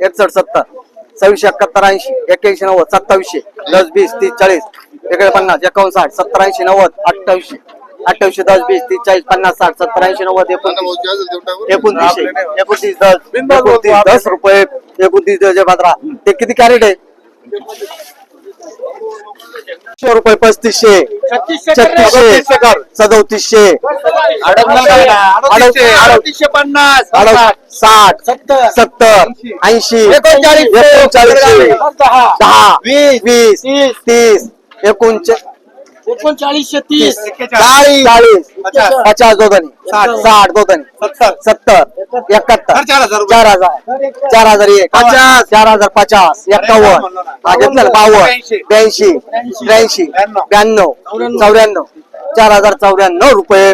एकसष्ट सत्तर सव्वीसशे एकाहत्तर ऐंशी एक्याऐंशी नव्वद सत्तावीसशे दस वीस तीस चाळीस वेगळे पन्नास एकावन्न साठ सत्तर ऐंशी नव्वद अठ्ठावीसशे अठ्ठावीसशे दस वीस तीस चाळीस पन्नास साठ सत्तर ऐंशी नव्वद एकोणतीस एकोणतीसशे एकोणतीस दस एकोणतीस दस रुपये एकोणतीस दस पंधरा ते किती कॅरेट आहे? शे रुपये पस्तीसशे. छत्तीसशे सदोतीसशे. अडतीसशे पन्नास. साठ. सत्तर. ऐंशी. एकोणचाळीस. एकोणचाळीसशे दहा. वीस. वीस. तीस. एकोणचाळीस. एकोणचाळीसशे तीस. चाळीस. चाळीस. पचास. पचास दोघांनी साठ. साठ दोघांनी सत्तर. सत्तर. एकाहत्तर. चार हजार रुपये. चार हजार. चार हजार एक. पचास. चार हजार पचास. एक्कावन्न हा घेतलं ना? बावन्न. ब्याऐंशी. ब्याऐंशी. त्र्याऐंशी ब्याण्णव. चौऱ्याण्णव. चार हजार चौऱ्याण्णव रुपये.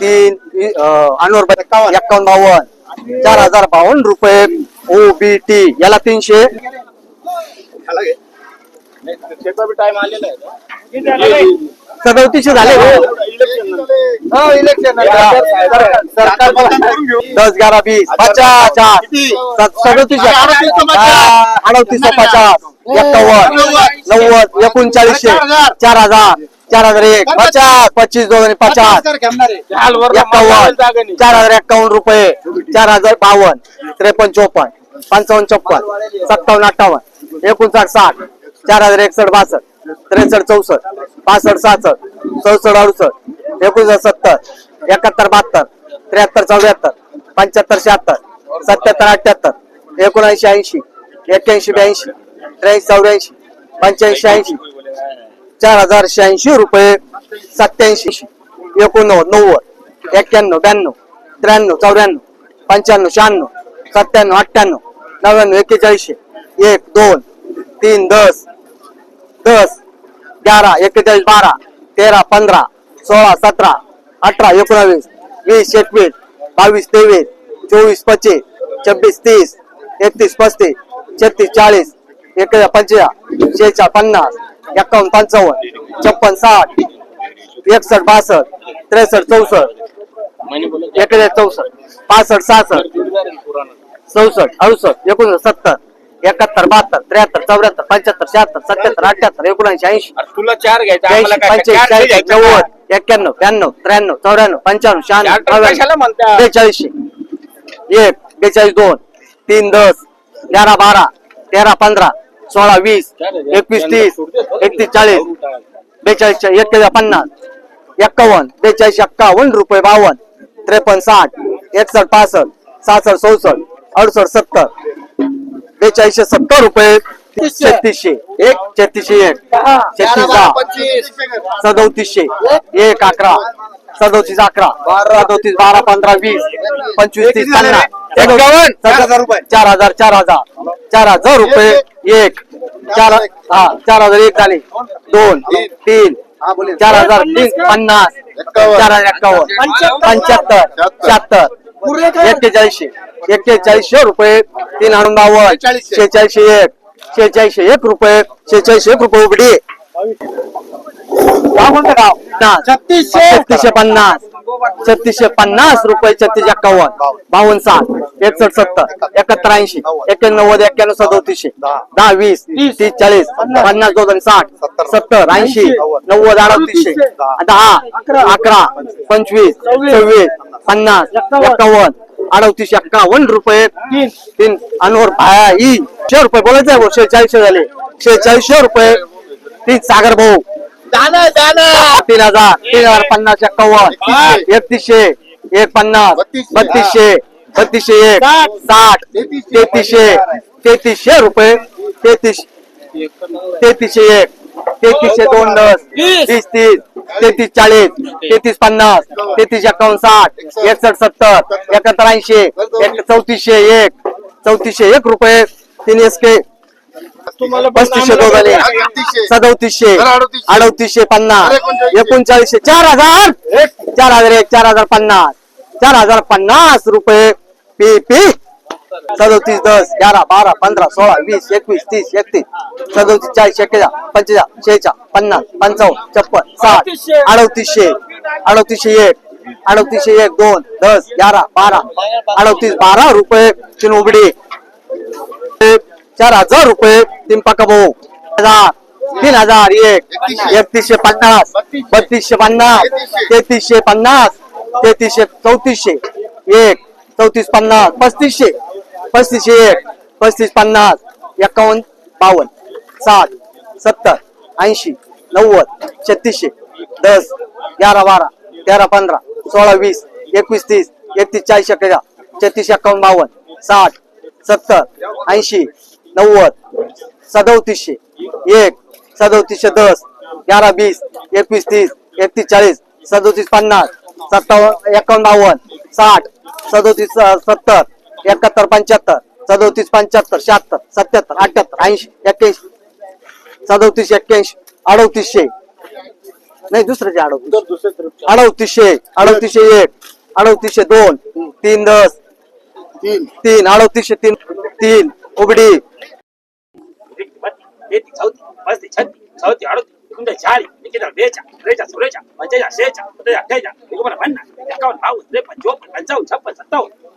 तीन अनवर एक्कावन्न बावन्न. चार हजार बावन्न रुपये. O B T. याला तीनशे. टाइम आलेला आहे सदोतीसशे झाले हो इलेक्शन सरकार दस ग्यारह बीस पचास सदोतीसशे अडतीस पचास एक्कावन्न नव्वद. एकोणचाळीसशे चार हजार. चार हजार एक पचास पच्चीस दोन पचास. एक्कावन्न चार हजार एक्कावन्न रुपये चार हजार बावन्न त्रेपन्न चोपन्न पंचावन्न छप्पन सत्तावन्न अठ्ठावन्न एकोणसाठ साठ चार हजार एकसष्ट बासष्ट. त्रेसष्ट चौसष्ट पासष्ट सहासष्ट चौसष्ट अडुसष्ट एकोणसाठ सत्तर एकाहत्तर बहात्तर त्र्याहत्तर चौऱ्याहत्तर पंच्याहत्तर शहात्तर सत्याहत्तर अठ्याहत्तर एकोणऐंशी ऐंशी एक्क्याऐंशी ब्याऐंशी त्र्याऐंशी चौऱ्याऐंशी पंच्याऐंशी ऐंशी चार हजार शहाऐंशी रुपये सत्याऐंशी एकोणनव्वद नव्वद एक्क्याण्णव ब्याण्णव त्र्याण्णव चौऱ्याण्णव पंच्याण्णव शहाण्णव सत्त्याण्णव अठ्ठ्याण्णव नव्याण्णव एक्केचाळीसशे एक दोन तीन दस दस ग्यारा एक्केचाळीस बारा तेरा पंधरा सोळा सतरा अठरा एकोणावीस वीस एकवीस बावीस तेवीस चोवीस पच्चीस छब्बीस तीस एकतीस पस्तीस छत्तीस चाळीस एक पंचेचाळीस शेहेचाळ पन्नास एकावन्न पंचावन्न छप्पन साठ एकसष्ट बासष्ट त्रेसष्ट चौसष्ट एकेचाळीस चौसष्ट पासष्ट सहासष्ट चौसष्ट अडुसष्ट एकोणसष्ट सत्तर एकाहत्तर बहात्तर त्र्याहत्तर चौऱ्याहत्तर पंच्याहत्तर शहात्तर सत्याहत्तर अठ्याहत्तर एकोणऐंशी ऐंशी तुला चार घ्यायचे आम्हाला ब्याऐंशी काय? चार पंच्याऐंशी घ्यायचे नव्वद एक्क्याण्णव ब्याण्णव त्र्याण्णव चौऱ्याण्णव पंच्याण्णव शहाण्णव चार कशाला नव्याण्णव म्हणता? बेचाळीसशे एक बेचाळीस दोन तीन दस ग्यारा बारा तेरा पंधरा सोळा वीस एकवीस तीस एकतीस चाळीस बेचाळीस एक पन्नास एक्कावन्न बेचाळीस एक्कावन्न रुपये बावन्न त्रेपन्न साठ एकसष्ट पासष्ट सहासष्ट चौसष्ट अडुसष्ट सत्तर बेचाळीसशे सत्तर रुपये छत्तीसशे. एक छत्तीसशे एक. छत्तीस दहा. सदोतीसशे. एक अकरा. सदोतीस अकरा. सदोतीस बारा पंधरा वीस. पंचवीस तीस पन्नास. एकावन्न. चार हजार रुपये. चार हजार चार हजार. चार हजार रुपये. एक. चार हा चार हजार एक झाले. दोन तीन. चार हजार तीन पन्नास चार हजार एक्कावन्न पंच्याहत्तर. शहात्तर एक्केचाळीसशे. एक्केचाळीसशे रुपये तीन हजार बावन्न शेहेचाळीसशे एक शेहेचाळीसशे एक रुपये शेहेचाळीसशे एक रुपये उघडी गाव कोणतं गाव? ना, छत्तीसशे. पन्नास. छत्तीसशे पन्नास रुपये छत्तीस एक्कावन्न. बावन्न साठ. एकसष्ट सत्तर. एकाहत्तर ऐंशी एक्क्याण्णव एक्क्याण्णव सदोतीसशे. दहा वीस तीस. चाळीस. पन्नास. दोन साठ. सत्तर. ऐंशी. नव्वद अडतीसशे. दहा अकरा. पंचवीस सव्वीस. पन्नास एक्कावन्न अडतीस एक्कावन्न रुपये तीन तीन अनवर भाया ही शे रुपये बोलायचं आहे शेहेचाळीसशे झाले. शेहेचाळीसशे रुपये तीन सागर भाऊ. तीन हजार तीन हजार पन्नास एक्कावन्न एकतीसशे एक पन्नास बत्तीसशे बत्तीसशे एक साठ. तेहतीसशे. तेहतीसशे रुपये तेहतीस तेहतीसशे एक तेहतीसशे दोन दस तीस तीस तेहतीस चाळीस तेहतीस पन्नास तेहतीस एकावन्न साठ एकसष्ट सत्तर एकाहत्तर ऐंशी एक चौतीसशे एक चौतीसशे एक रुपये तीन एस के पस्तीसशे दोन झाले सदोतीसशे अडतीसशे. पन्नास एकोणचाळीसशे चार हजार. चार हजार एक चार हजार पन्नास. चार हजार पन्नास रुपये पी पी. सदोतीस दस ग्यारा बारा पंधरा सोळा वीस एकवीस तीस एकतीस. सदोतीस चाळीस एक्केचाळ पंचेचाळ शेहेचाळ पन्नास पंचावन्न छप्पन साठ अडतीसशे अडतीसशे एक अडतीसशे एक दोन दस ग्यारा बारा अडतीस बारा रुपये तीन उघडी चार हजार रुपये तीन पाका भाऊ. हजार तीन हजार एक एकतीसशे पन्नास बत्तीसशे पन्नास तेहतीसशे पन्नास तेहतीसशे चौतीसशे एक चौतीस पन्नास पस्तीसशे. पस्तीसशे एक पस्तीस पन्नास एकावन्न बावन्न साठ सत्तर ऐंशी नव्वद छत्तीसशे दस ग्यारा बारा तेरा पंधरा सोळा वीस एकवीस तीस एकतीस चाळीस एक्केचाळीस छत्तीस एकावन्न बावन्न साठ सत्तर ऐंशी नव्वद सदोतीसशे एक सदोतीसशे दस ग्यारा वीस एकवीस तीस एकतीस चाळीस सदोतीस पन्नास सत्तावन्न एकावन्न बावन्न साठ सदोतीस सत्तर एकाहत्तर पंच्याहत्तर सदोतीस पंच्याहत्तर शहात्तर सत्याहत्तर अठ्याहत्तर ऐंशी एक्क्याऐंशी सदोतीस एक्क्याऐंशी अडतीसशे नाही दुसऱ्याचे अडवतीस अडतीसशे अडतीसशे एक अडतीसशे दोन तीन दस तीन तीन अडतीसशे तीन तीन उघडी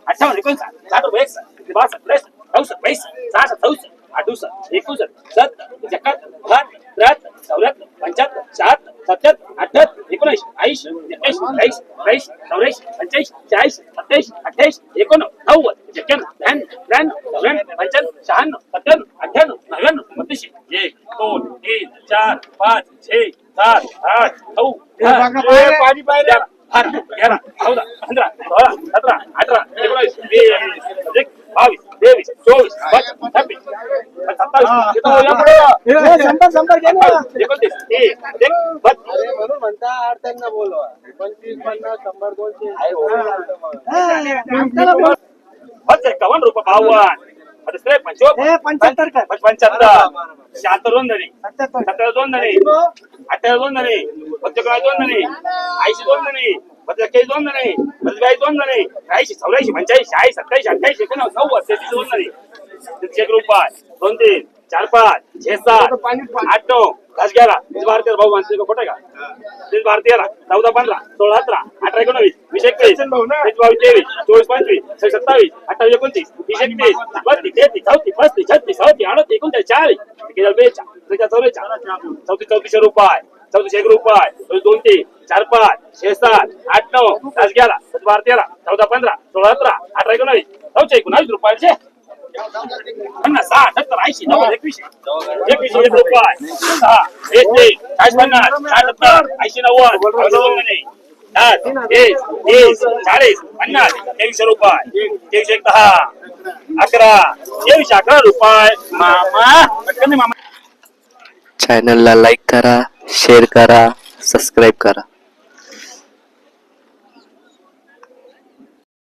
पंचावन्न एकोणसाठ सात एक बासष्ट त्रेसष्ट चौसष्ट पैसष्ट सहासष्ट चौसष्ट अडुसष्ट एकोणसष्ट सत्तर एकाहत्तर बहात्तर त्र्याहत्तर चौऱ्याहत्तर पंच्याहत्तर सात सत्याहत्तर अठ्याहत्तर एकोणीस ऐंशी एक्क्याऐंशी बाईस त्रेस चौऱ्याऐंशी पंच्याऐंशी चाळीस सत्तावीस अठ्ठावीस एकोणनव्वद नव्वद एक्क्याण्णव त्र्याण्णव त्र्याण्णव चौऱ्याण्णव पंच्याण्णव शहाण्णव सत्त्याण्णव अठ्ठ्याण्णव नव्याण्णव बत्तीसशे एक दोन तीन चार पाच छे सात आठ नऊ पाणी पाहिजे चौदा शंभर शंभर घे ना एकोणतीस. तीस एक बत्तीस अरे म्हणून म्हणता अडत्यांना बोलवा. पंचवीस पन्नास शंभर दोनशे. फक्त एकावन्न रुपये बावन्न. आता पंच्याहत्तर कर. पंच्याहत्तर. शहात्तर दोन धनी सत्याहत्तर. सत्तर दोन धनी अठ्ठावीस दोन धनी पंचेचाळीस दोन धनी ऐंशी दोन धनी पंचेचाळीस दोन धनी पंचेचाळीस दोन धनी ऐंशी चौऱ्याऐंशी पंच्याऐंशी चाळीस सत्याऐंशी अठ्ठ्याऐंशी एकोणनव्वद नव्वद तेहतीस दोन धनी तीनशे एक रुपये. दोन तीन. चार पाच छे सात आठ नऊ दस ग्यारा. तीस बारा तेरा भाऊ मानसिक खोटं का? तीस बारा तेरा चौदा पंधरा सोळा सतरा अठरा एकोणवीस वीस एकवीस वीस बावीस तेवीस चोवीस पंचवीस सत्तावीस अठ्ठावीस एकोणतीस तीस एकतीस बत्तीस तेहतीस चौतीस पस्तीस छत्तीस सव्वीस अडतीस एकोणचाळीस चाळीस बेचाळ त्रेचाळीस चौवेचाळ चौतीस चौतीसशे रुपये चौतीस एक रुपये दोन तीन चार पाच छे सात आठ नऊ दस ग्यारा दस बारा तेरा चौदा पंधरा सोळा सतरा अठरा एकोणावीस चौशे एकोणावीस रुपयाचे. पन्नास सहा सत्तर ऐंशी नव्वद एकवीसशे. एकवीसशे एक रुपये. सहा एक तीन चाळीस पन्नास सत्तर ऐंशी नव्वद दोन महिने तीस चाळीस पन्नास तेवीसशे रुपये. तेवीसशे एक दहा अकरा तेवीसशे अकरा रुपये. मामा पटकन मामा. चॅनलला लाईक करा शेअर करा सबस्क्राईब करा.